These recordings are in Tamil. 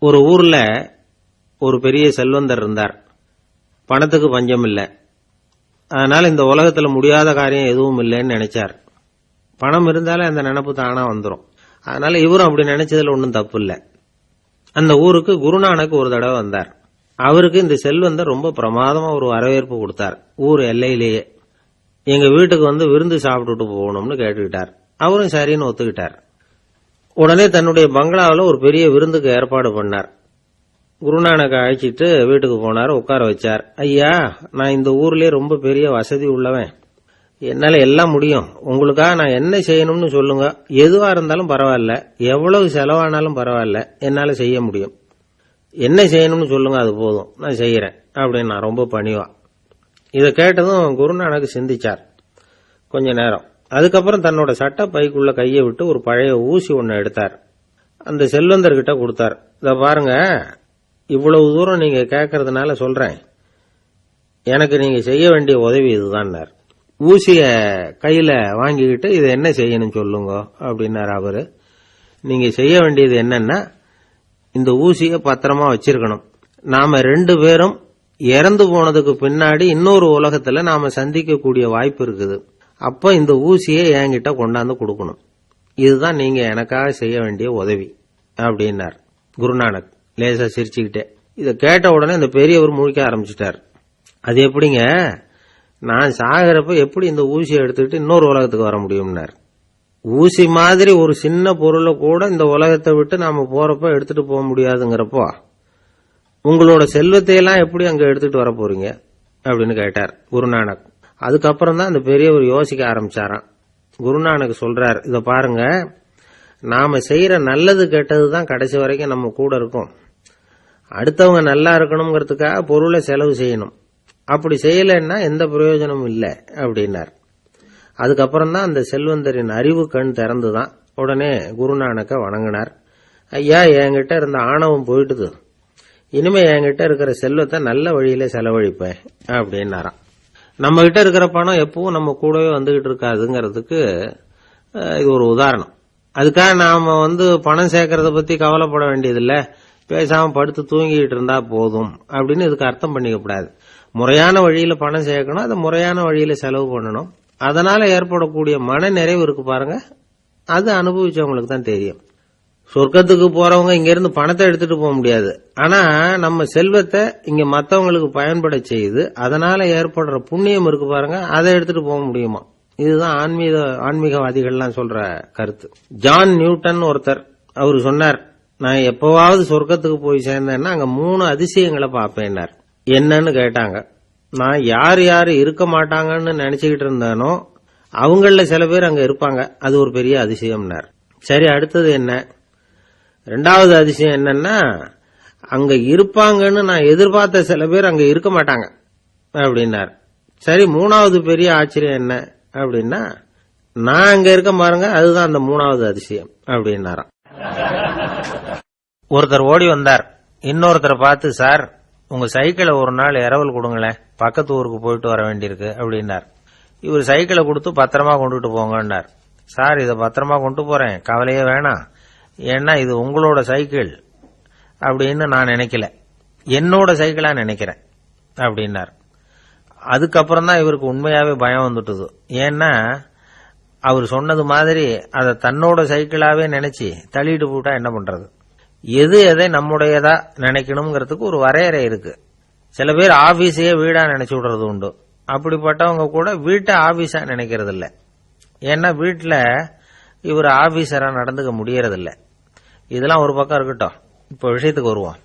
ஒரு ஊர்ல ஒரு பெரிய செல்வந்தர் இருந்தார். பணத்துக்கு பஞ்சம் இல்லை. அதனால இந்த உலகத்துல முடியாத காரியம் எதுவும் இல்லைன்னு நினைச்சார். பணம் இருந்தாலே அந்த நினைப்பு தானா வந்துடும் அதனால இவரும் அப்படி நினைச்சதுல ஒன்றும் தப்பு இல்லை. அந்த ஊருக்கு குருநானக் ஒரு தடவை வந்தார். அவருக்கு இந்த செல்வந்தர் ரொம்ப பிரமாதமா ஒரு வரவேற்பு கொடுத்தார். ஊர் எல்லையிலேயே. எங்க வீட்டுக்கு வந்து விருந்து சாப்பிட்டுட்டு போகணும்னு கேட்டுக்கிட்டார். அவரும் சரின்னு ஒத்துக்கிட்டார். உடனே தன்னுடைய பங்களாவில் ஒரு பெரிய விருந்துக்கு ஏற்பாடு பண்ணார். குருநானக்கை அழைச்சிட்டு வீட்டுக்கு போனார் உட்கார வச்சார். ஐயா நான் இந்த ஊர்லேயே ரொம்ப பெரிய வசதி உள்ளவன். என்னால் எல்லாம் முடியும். உங்களுக்காக நான் என்ன செய்யணும்னு சொல்லுங்க. எதுவாக இருந்தாலும் பரவாயில்ல. எவ்வளவு செலவானாலும் பரவாயில்ல. என்னால் செய்ய முடியும். என்ன செய்யணும்னு சொல்லுங்க அது போதும். நான் செய்கிறேன் அப்படின்னு நான் ரொம்ப பணிவா. இதை கேட்டதும் குருநானக்கு சிந்திச்சார். கொஞ்ச நேரம். அதுக்கப்புறம் தன்னோட சட்ட பைக்குள்ள கையை விட்டு ஒரு பழைய ஊசி ஒன்று எடுத்தார். அந்த செல்வந்தர்கிட்ட கொடுத்தார். இதை பாருங்க இவ்வளவு தூரம் நீங்க கேட்கறதுனால சொல்றேன். எனக்கு நீங்க செய்ய வேண்டிய உதவி இதுதான்னார். ஊசிய கையில வாங்கிக்கிட்டு இதை என்ன செய்யணும் சொல்லுங்க அப்படின்னார் அவரு. நீங்க செய்ய வேண்டியது என்னன்னா இந்த ஊசிய பத்திரமா வச்சிருக்கணும். நாம ரெண்டு பேரும் இறந்து போனதுக்கு பின்னாடி இன்னொரு உலகத்துல நாம சந்திக்கக்கூடிய வாய்ப்பு இருக்குது. அப்போ இந்த ஊசியை என்கிட்ட கொண்டாந்து கொடுக்கணும். இதுதான் நீங்க எனக்காக செய்ய வேண்டிய உதவி அப்படின்னார். குருநானக் லேசா சிரிச்சுக்கிட்டே. இதை கேட்ட உடனே இந்த பெரியவர் முழிக்க ஆரம்பிச்சிட்டார். அது எப்படிங்க? நான் சாகிறப்ப எப்படி இந்த ஊசியை எடுத்துக்கிட்டு இன்னொரு உலகத்துக்கு வர முடியும்னார். ஊசி மாதிரி ஒரு சின்ன பொருளை கூட இந்த உலகத்தை விட்டு நாம போறப்ப எடுத்துட்டு போக முடியாதுங்கிறப்போ உங்களோட செல்வத்தையெல்லாம் எப்படி அங்க எடுத்துட்டு வர போறீங்க? அப்படின்னு கேட்டார் குருநானக். அதுக்கப்புறம் தான் அந்த பெரியவர் யோசிக்க ஆரம்பிச்சாராம். குருநானக் சொல்றார் இதை பாருங்க நாம செய்யற நல்லது கெட்டது தான் கடைசி வரைக்கும் நம்ம கூட இருக்கும். அடுத்தவங்க நல்லா இருக்கணுங்கிறதுக்காக பொருளை செலவு செய்யணும். அப்படி செய்யலைன்னா எந்த பிரயோஜனமும் இல்லை அப்படின்னார். அதுக்கப்புறம் தான் அந்த செல்வந்தரின் அறிவு கண் திறந்து தான் உடனே குருநானக்க வணங்கினார். ஐயா என்கிட்ட இருந்த ஆணவம் போயிட்டுது. இனிமே என்கிட்ட இருக்கிற செல்வத்தை நல்ல வழியில செலவழிப்பேன் அப்படின்னாராம். நம்ம கிட்ட இருக்கிற பணம் எப்பவும் நம்ம கூடவே வந்துகிட்டு இருக்காதுங்கிறதுக்கு இது ஒரு உதாரணம். அதுக்காக நாம வந்து பணம் சேர்க்கறத பத்தி கவலைப்பட வேண்டியதில்ல. பேசாம படுத்து தூங்கிட்டு இருந்தா போதும் அப்படின்னு இதுக்கு அர்த்தம் பண்ணிக்க கூடாது முறையான வழியில பணம் சேர்க்கணும் அதை முறையான வழியில செலவு பண்ணணும். அதனால ஏற்படக்கூடிய மன நிறைவு இருக்கு பாருங்க. அது அனுபவிச்சவங்களுக்கு தான் தெரியும். சொர்க்கத்துக்கு போறவங்க இங்க இருந்து பணத்தை எடுத்துட்டு போக முடியாது. ஆனா நம்ம செல்வத்தை இங்க மத்தவங்களுக்கு பயன்பட செய்து அதனால ஏற்படுற புண்ணியம் இருக்கு பாருங்க அதை எடுத்துட்டு போக முடியுமா? இதுதான் ஆன்மீக ஆன்மீகவாதிகள்லாம் சொல்ற கருத்து. ஜான் நியூட்டன் ஒருத்தர் அவர் சொன்னார் நான் எப்பவாவது சொர்க்கத்துக்கு போய் சேர்ந்தேன்னா அங்க மூணு அதிசயங்களை பார்ப்பேன்னார். என்னன்னு கேட்டாங்க. நான் யார் யார் இருக்க மாட்டாங்கன்னு நினைச்சுக்கிட்டு இருந்தேனோ அவங்கள சில பேர் அங்க இருப்பாங்க. அது ஒரு பெரிய அதிசயம்னார். சரி அடுத்தது என்ன? ரெண்டாவது அதிசயம் என்னன்னா அங்க இருப்பாங்கன்னு நான் எதிர்பார்த்த சில பேர் அங்க இருக்க மாட்டாங்க அப்படின்னார். சரி மூணாவது பெரிய ஆச்சரியம் என்ன அப்படின்னா நான் அங்க இருக்க பாருங்க அதுதான் அந்த மூணாவது அதிசயம் அப்படின்னாராம். ஒருத்தர் ஓடி வந்தார். இன்னொருத்தரை பார்த்து சார் உங்க சைக்கிளை ஒரு நாள் இரவல் கொடுங்களேன். பக்கத்து ஊருக்கு போயிட்டு வர வேண்டியிருக்கு அப்படின்னார். இவர் சைக்கிளை கொடுத்து பத்திரமா கொண்டுட்டு போங்கன்னார். சார் இதை பத்திரமா கொண்டு போறேன். கவலையே வேணாம். ஏன்னா இது உங்களோட சைக்கிள் அப்படின்னு நான் நினைக்கல. என்னோட சைக்கிளா நினைக்கிறேன் அப்படின்னார். அதுக்கப்புறம் தான் இவருக்கு உண்மையாவே பயம் வந்துட்டுது. ஏன்னா அவர் சொன்னது மாதிரி அதை தன்னோட சைக்கிளாவே நினைச்சு தள்ளிட்டு போட்டா என்ன பண்றது? எது எதை நம்முடையதா நினைக்கணுங்கிறதுக்கு ஒரு வரையறை இருக்கு. சில பேர் ஆபீஸையே வீடா நினைச்சு விடுறது உண்டு. அப்படிப்பட்டவங்க கூட வீட்டை ஆபீஸா நினைக்கிறது இல்லை ஏன்னா வீட்டில் இவர் ஆபீசரா நடந்துக்க முடியறதில்ல. இதெல்லாம் ஒரு பக்கம் இருக்கட்டும். இப்போ விஷயத்துக்கு வருவோம்.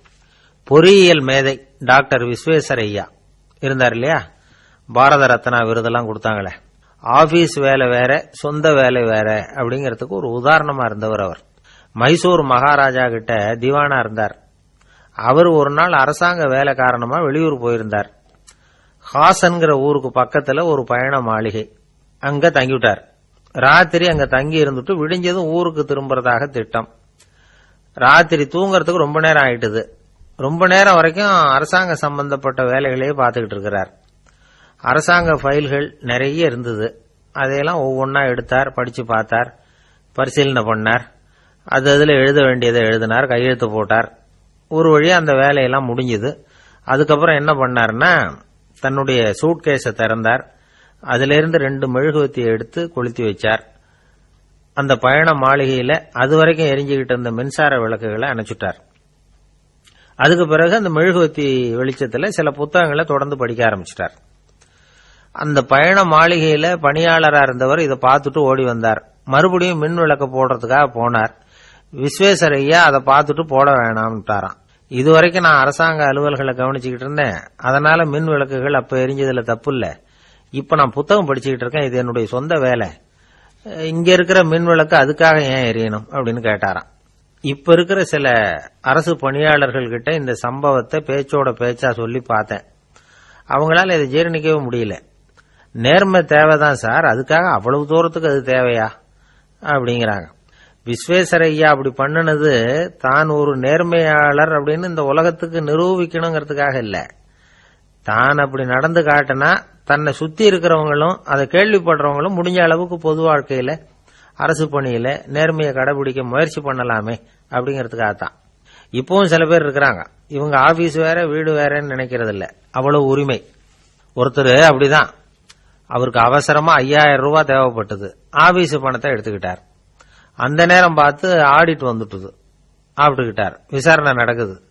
பொறியியல் மேதை டாக்டர் விஸ்வேஸ்வர ஐயா இருந்தார் இல்லையா? பாரத ரத்னா விருதெல்லாம் கொடுத்தாங்களே. ஆபீஸ் வேலை வேற சொந்த வேலை வேற அப்படிங்கிறதுக்கு ஒரு உதாரணமா இருந்தவர் அவர். மைசூர் மகாராஜா கிட்ட திவானா இருந்தார். அவர் ஒரு நாள் அரசாங்க வேலை காரணமா வெளியூர் போயிருந்தார். ஹாசன்கிற ஊருக்கு பக்கத்துல ஒரு பயண மாளிகை. அங்க தங்கிவிட்டார். ராத்திரி அங்க தங்கி இருந்துட்டு விடிஞ்சதும் ஊருக்கு திரும்புறதாக திட்டம். ராத்திரி தூங்கறதுக்கு ரொம்ப நேரம் ஆயிட்டுது. ரொம்ப நேரம் வரைக்கும் அரசாங்க சம்பந்தப்பட்ட வேலைகளையே பார்த்துக்கிட்டு இருக்கிறார். அரசாங்க ஃபைல்கள் நிறைய இருந்தது. அதையெல்லாம் ஒவ்வொன்றா எடுத்தார் படிச்சு பார்த்தார் பரிசீலனை பண்ணார். அது அதில் எழுத வேண்டியதை எழுதினார் கையெழுத்து போட்டார். ஒரு வழியாக அந்த வேலையெல்லாம் முடிஞ்சுது. அதுக்கப்புறம் என்ன பண்ணாருன்னா தன்னுடைய சூட்கேஸை திறந்தார். அதிலிருந்து ரெண்டு மெழுகுவத்தியை எடுத்து கொளுத்தி வச்சார். அந்த பயண மாளிகையில அது வரைக்கும் எரிஞ்சுக்கிட்டு இருந்த மின்சார விளக்குகளை அணைச்சுட்டார். அதுக்கு பிறகு அந்த மெழுகுவத்தி வெளிச்சத்துல சில புத்தகங்களை தொடர்ந்து படிக்க ஆரம்பிச்சிட்டார். அந்த பயண மாளிகையில பணியாளரா இருந்தவர் இதை பார்த்துட்டு ஓடி வந்தார். மறுபடியும் மின் விளக்கு போடுறதுக்காக போனார். விஸ்வேஸ்வரையா அதை பார்த்துட்டு போட வேணாம்ட்டாராம். இதுவரைக்கும் நான் அரசாங்க அலுவல்களை கவனிச்சுக்கிட்டு இருந்தேன். அதனால மின் விளக்குகள் அப்ப எரிஞ்சதுல தப்பு இல்ல. இப்ப நான் புத்தகம் படிச்சுக்கிட்டு இருக்கேன். இது என்னுடைய சொந்த வேலை. இங்க இருக்கிற மின் விளக்கு அதுக்காக ஏன் எரியணும் அப்படின்னு கேட்டாராம். இப்ப இருக்கிற சில அரசு பணியாளர்கள் கிட்ட இந்த சம்பவத்தை பேச்சோட பேச்சா சொல்லி பார்த்தேன். அவங்களால இதை ஜீரணிக்கவே முடியல. நேர்மை தேவைதான் சார். அதுக்காக அவ்வளவு தூரத்துக்கு அது தேவையா? அப்படிங்கிறாங்க. விஸ்வேஸ்வரையா அப்படி பண்ணுனது தான் ஒரு நேர்மையாளர் அப்படின்னு இந்த உலகத்துக்கு நிரூபிக்கணுங்கிறதுக்காக இல்லை. தான் அப்படி நடந்து காட்டினா தன்னை சுத்தி இருக்கிறவங்களும் அதை கேள்விப்படுறவங்களும் முடிஞ்ச அளவுக்கு பொது வாழ்க்கையில அரசு பணியில நேர்மையை கடைபிடிக்க முயற்சி பண்ணலாமே அப்படிங்கிறதுக்காக தான் இப்பவும் சில பேர் இருக்கிறாங்க. இவங்க ஆபீஸ் வேற வீடு வேறன்னு நினைக்கிறது இல்ல அவ்வளவு உரிமை. ஒருத்தர் அப்படிதான். அவருக்கு அவசரமா ஐயாயிரம் ரூபாய் தேவைப்பட்டது. ஆபீஸ் பணத்தை எடுத்துக்கிட்டார். அந்த நேரம் பார்த்து ஆடிட் வந்துட்டுது. ஆப்பிட்டுக்கிட்டார். விசாரணை நடக்குது.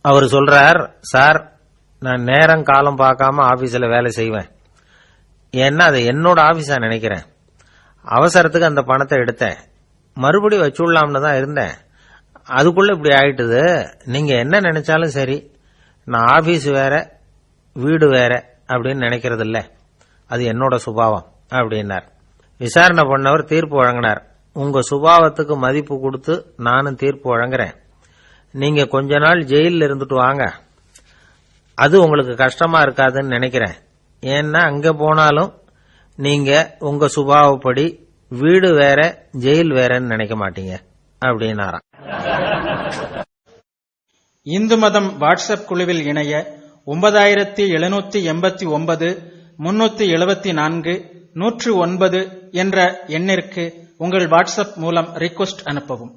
அவர் சொல்றார் சார் நான் நேரம் காலம் பார்க்காம ஆபீஸ்ல வேலை செய்வேன். ஏன்னா அதை என்னோட ஆபீஸா நினைக்கிறேன். அவசரத்துக்கு அந்த பணத்தை எடுத்தேன். மறுபடியும் வச்சுடலாம்னு தான் இருந்தேன். அதுக்குள்ள இப்படி ஆயிட்டுது. நீங்க என்ன நினைச்சாலும் சரி நான் ஆபீஸ் வேற வீடு வேற அப்படின்னு நினைக்கிறது இல்ல. அது என்னோட சுபாவம் அப்படின்னார். விசாரணை பண்ணவர் தீர்ப்பு வழங்கினார். உங்க சுபாவத்துக்கு மதிப்பு கொடுத்து நானும் தீர்ப்பு வழங்குறேன். நீங்க கொஞ்ச நாள் ஜெயிலில் இருந்துட்டு வாங்க. அது உங்களுக்கு கஷ்டமா இருக்காதுன்னு நினைக்கிறேன். ஏன்னா அங்க போனாலும் நீங்க உங்க சுபாவப்படி வீடு வேற ஜெயில் வேறன்னு நினைக்க மாட்டீங்க. அப்படின்னாராம். இந்து மதம் வாட்ஸ்அப் குழுவில் இணைய ஒன்பதாயிரத்தி எழுநூத்தி எண்பத்தி ஒன்பது முன்னூத்தி எழுபத்தி நான்கு நூற்று ஒன்பது என்ற எண்ணிற்கு உங்கள் வாட்ஸ்அப் மூலம் ரிக்வெஸ்ட் அனுப்பவும்.